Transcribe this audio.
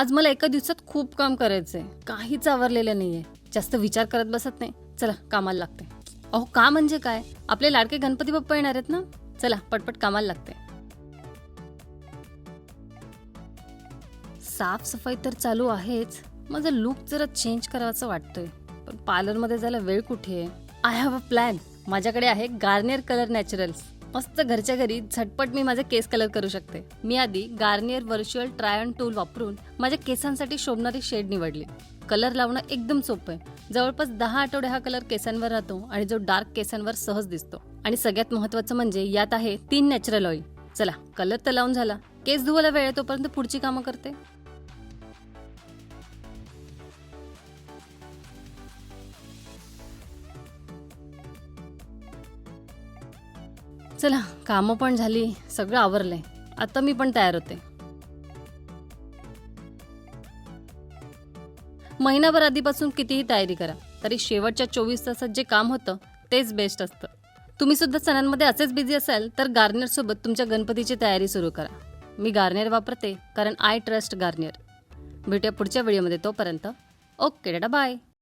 आज मला एका दिवसात खूप काम करायचंय. काहीच आवरलेलं नाहीये. जास्त विचार करत बसत नाही. चला कामाला लागते अहो का म्हणजे काय? आपले लाडके गणपती बाप्पा येणार आहेत ना? चला पटपट कामाला लागते साफसफाई तर चालू आहेच. माझा लुक जरा चेंज करावाचं वाटतोय. पण पार्लरमध्ये जायला वेळ कुठे? आहे आय हॅव अ प्लॅन माझ्याकडे आहे गार्नियर कलर नॅचरल्स मस्त घरच्या घरी झटपट मी माझे केस कलर करू शकते. मी आधी गार्नियर व्हर्च्युअल ट्रायन टूल वापरून माझ्या केसांसाठी शोभणारी शेड निवडली. कलर लावणं एकदम सोपं आहे. जवळपास दहा आठवडे हा कलर केसांवर राहतो आणि जो डार्क केसांवर सहज दिसतो. आणि सगळ्यात महत्वाचं म्हणजे यात आहे तीन नॅचरल ऑइल चला कलर तर लावून झाला. केस धुवायला वेळ येतोपर्यंत तोपर्यंत पुढची कामं करते. चला कामं पण झाली सगळं आवरलंय. आता मी पण तयार होते. महिनाभर आधीपासून कितीही तयारी करा तरी शेवटच्या चोवीस तासात जे काम होतं तेच बेस्ट असतं. तुम्ही सुद्धा सणांमध्ये असेच बिझी असाल तर गार्नियर सोबत तुमच्या गणपतीची तयारी सुरू करा. मी गार्नियर वापरते कारण आय ट्रस्ट गार्नियर भेटूया पुढच्या व्हिडिओमध्ये तोपर्यंत. Okay data bye